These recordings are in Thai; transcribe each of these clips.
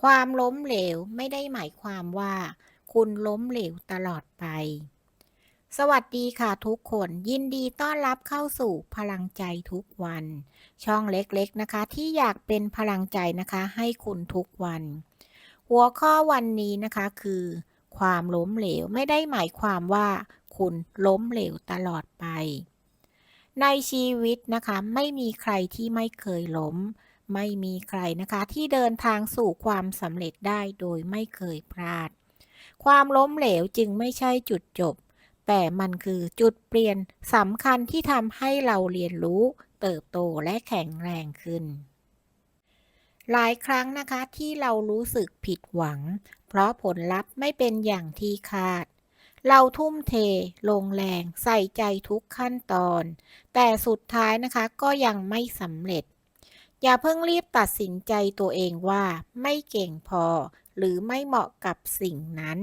ความล้มเหลวไม่ได้หมายความว่า คุณล้มเหลวตลอดไป สวัสดีค่ะทุกคนยินดีต้อนรับเข้าสู่พลังใจทุกวัน ช่องเล็กๆนะคะ ที่อยากเป็นพลังใจนะคะ ให้คุณทุกวัน หัวข้อวันนี้นะคะคือ ความล้มเหลวไม่ได้หมายความว่า คุณล้มเหลวตลอดไป ในชีวิตนะคะ ไม่มีใครที่ไม่เคยล้ม ไม่มีใครนะคะ ที่เดินทางสู่ความสำเร็จได้โดยไม่เคยพลาด ความล้มเหลวจึงไม่ใช่จุดจบ แต่มันคือจุดเปลี่ยนสำคัญที่ทำให้เราเรียนรู้ เติบโตและแข็งแรงขึ้น หลายครั้งนะคะที่เรารู้สึกผิดหวัง เพราะผลลัพธ์ไม่เป็นอย่างที่คาดเราทุ่มเท ลงแรง ใส่ใจทุกขั้นตอน แต่สุดท้ายนะคะก็ยังไม่สำเร็จ อย่าเพิ่งรีบตัดสินใจตัวเองว่าไม่เก่งพอ หรือไม่เหมาะกับสิ่งนั้น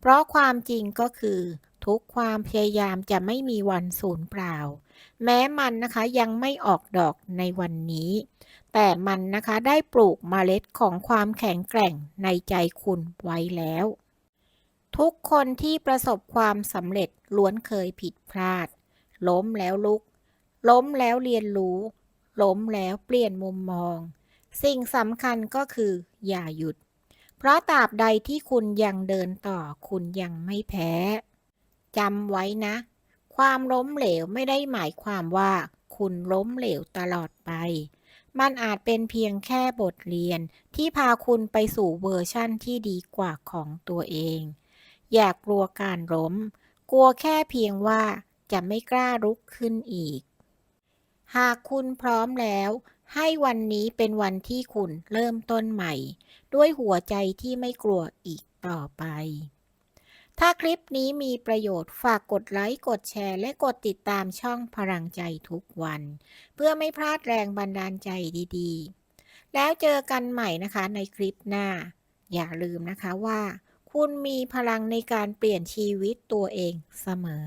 เพราะความจริงก็คือ ทุกความพยายามจะไม่มีวันสูญเปล่า แม้มันนะคะยังไม่ออกดอกในวันนี้ แต่มันนะคะได้ปลูกเมล็ดของความแข็งแกร่งในใจคุณไว้แล้ว ทุกคนที่ประสบความสำเร็จล้วนเคยผิดพลาด ล้มแล้วลุก ล้มแล้วเรียนรู้ ล้มแล้วเปลี่ยนมุมมอง สิ่งสำคัญก็คือ อย่าหยุด เพราะตราบใดที่คุณยังเดินต่อ คุณยังไม่แพ้จำไว้นะ ความล้มเหลวไม่ได้หมายความว่า คุณล้มเหลวตลอดไป มันอาจเป็นเพียงแค่บทเรียนที่พาคุณไปสู่เวอร์ชั่นที่ดีกว่าของตัวเอง อย่ากลัวการล้ม กลัวแค่เพียงว่าจะไม่กล้าลุกขึ้นอีก หากคุณพร้อมแล้ว ให้วันนี้เป็นวันที่คุณเริ่มต้นใหม่ ด้วยหัวใจที่ไม่กลัวอีกต่อไป ถ้าคลิปนี้มีประโยชน์ฝากกดไลค์ กดแชร์ และกดติดตามช่องพลังใจทุกวัน เพื่อไม่พลาดแรงบันดาลใจดีๆ แล้วเจอกันใหม่นะคะในคลิปหน้า อย่าลืมนะคะว่า คุณมีพลังในการเปลี่ยนชีวิตตัวเองเสมอ